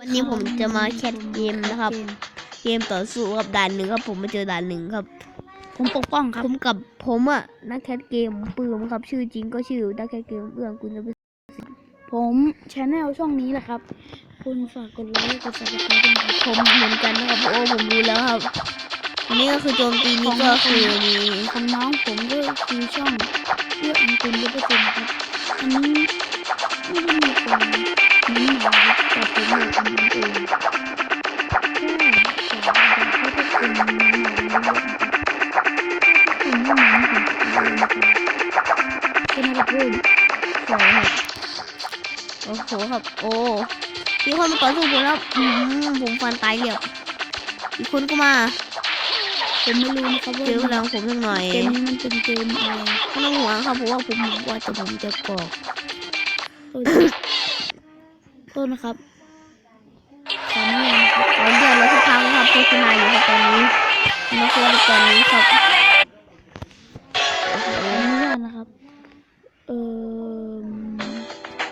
วันนี้ผมจะมาแคทเกมนะครับ เกมต่อสู้กับด่านหนึ่งครับ ผมมาเจอด่านหนึ่งครับ ผมปกป้องครับ ผมกับผมอะนักแคทเกมปื้มครับ ชื่อจริงก็ชื่อนักแคทเกมเอื้องคุณจะไปผมชแนลช่องนี้แหละครับ คุณฝากกดไลค์กดซับสไครต์ด้วยนะครับผมเหมือนกันนะครับโอ้ผมรู้แล้วครับอันนี้ก็คือโจมตีนี้ก็คือมีของน้องผมก็คือช่องเพื่ออังคุณร้อยเปอร์เซ็นต์ครับอันนี้ ไม่ได้มีคนนี้มาครับแต่ผมอยากทำมันองแค่ขอให้นน้องๆเยอะๆนะครับถ้ทุกคนไม่เหมือนผมจะทำอะไรนะครับเป็นอะไรพูดสองโอ้โหครับโอ้มีคนมาต่อสู้ผมแล้วผมฟันตายเรียบอีกคนก็มาผมไม่รู้นะครับว่าเจอพลังผมสักหน่อยเกมนี้มันเป็นเกมอะไรไม่ต้องห่วงครับเพราะว่าผมว่าจะผมจะกรอก ต้นนะครับขออนุญาตนะครับขอเดือนละสักครั้งครับโฆษณาอยู่ครับตอนนี้มาคุยกันตอนนี้ครับโอ้โหขออนุญาตนะครับ เออ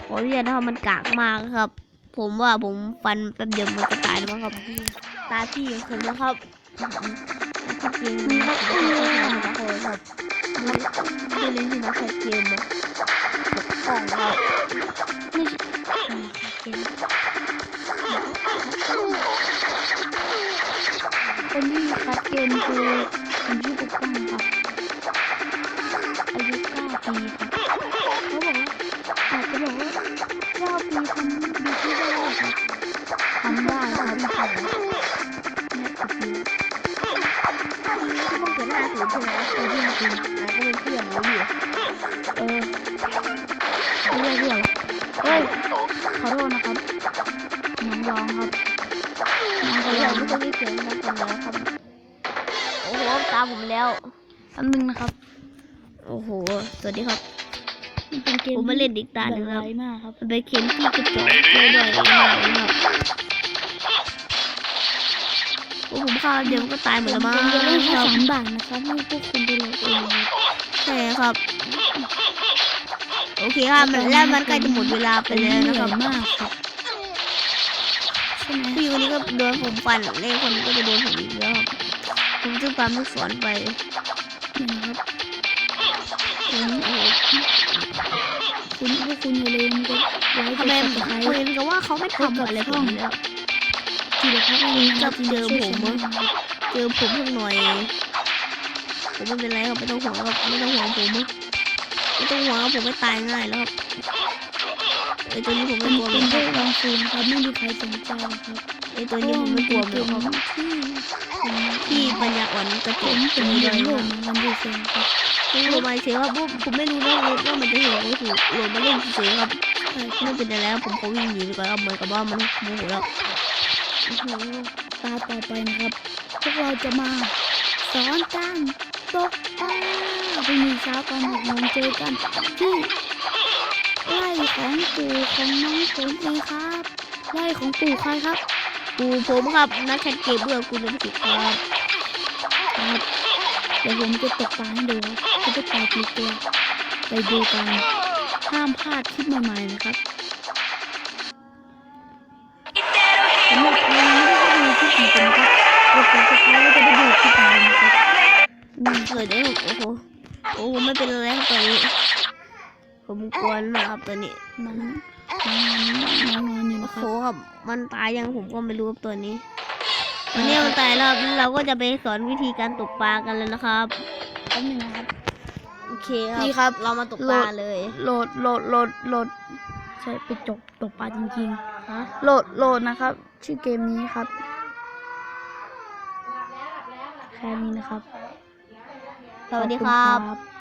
ขออนุญาตนะครับมันกากมากครับ ผมว่าผมฟันแป๊บเดียวมันก็ตายแล้วมั้งครับ ตาพี่ของผมนะครับที่จริงครับผมก็ทำมาโคครับไม่ได้เล่นที่นักแข่งเกมนะ ปกป้องครับไม่ใช่คนที่คัดเกมคือคนที่ปกป้องครับอายุ9ปีครับ เรียกเรียกเหรอเฮ้ยขอโทษนะครับน้องร้องครับน้องก็เราร้องไม่ต้องรีบเสียงนะตอนนี้ครับ โอ้โหตามผมแล้วอันนึงนะครับ โอ้โห สวัสดีครับมันเป็นเกมผมมาเล่นอีกตาหนึ่งแบแล้วบไร้มากครับมันเป็นเข็มที่กระจอกเลยด้วยมากเลยครับโอ้ผมฆ่าเดี๋ยวมันก็ตายหมดแล้วมั้งเกมจะเล่นแค่ครับสามบาทนะครับให้พวกคุณไปโหลดเองครับใช่ครับ โอเคครับมันแล้วมันใกล้จะหมดเวลาไปแล้วนะครับมากครับพี่คนนี้ก็โดนผมฟันเล่คนนี้ก็จะโดนผมอีกแล้วผมจะตามลูกศรไปนะครับผมโอ้คุณพวกคุณอย่าลืมกดไลค์กทำดไมซับสไครผมต์เห็นกับว่าเขาไม่ทำอะไรผมแล้วทีละพักนึงนะครับเจอผมเหรอเจอผมสักหน่อยผมไม่เป็นไรครับไม่ต้องห่วงครับไม่ต้องห่วงผมอะ ไม่ต้องห่วงครับผมไม่ตายง่ายแล้วครับไอตัวนี้ผมเป็ไม่นกลัวเป็มันนพควรักบลองฟูนะครับไม่มีใครสนใจครับไอตัวนี้ผมไม่กลัวมันหรอกครับที่ที่ปัญญาอ่อนกระผตุกมเป็เป็นนเลเด็ยกคโง่รับนะมันดูเสียงครับผมโหลดมาเฉยครับผมผมไม่รู้นะว่ามันจะเห็นหรือถูกโหลดมาเล่นเฉยครับใช่คไม่รับเป็นไรแล้วผมก็วิ่งหนีไปก่อนครับเหมือนกับว่ามันโมโหแล้วโอ้โหตาต่อไปนะครับ พวกเราจะมาสอนการตกปลา พรุ่งนี้เช้าตอนหกโมงเจอกันที่ไร่ของปู่ของน้องผมเองครับไร่ของปู่ใครครับ ปู่ผมครับนักแคทเกมเบื่อคุณเป็นผิดครับครับเดี๋ยวผมจะตกปลาให้ดูครับจะได้ปลากี่ตัวไปดูกันห้ามพลาดคลิปใหม่ๆนะครับสำหรับใครที่ไม่ได้ดูคลิปของผมครับกดติดตามแล้วจะได้ดูคลิปของผมนะครับอืมเกิดได้โอ้โห โอ้โหไม่เป็นไรครับตอนนี้ ผมกลัวมากครับตอนนี้น้องน้องนอนอยู่โอ้นะคโหรับครับมันตายยังผมก็ไม่รู้ครับตัวนี้วันนี้มันตายแล้วครับเราก็จะไปสอนวิธีการตกปลากันแล้วนะครับแป๊บหนึงนะครับโอเคนี่ครับ เรามาตกปลาเลยโหลดโหลดโหลดโหลดใช่ไปจบตกปลาจริงฮะๆโหลดโหลดนะครับ ชื่อเกมนี้ครับแค่นี้นะครับ สวัสดีครับ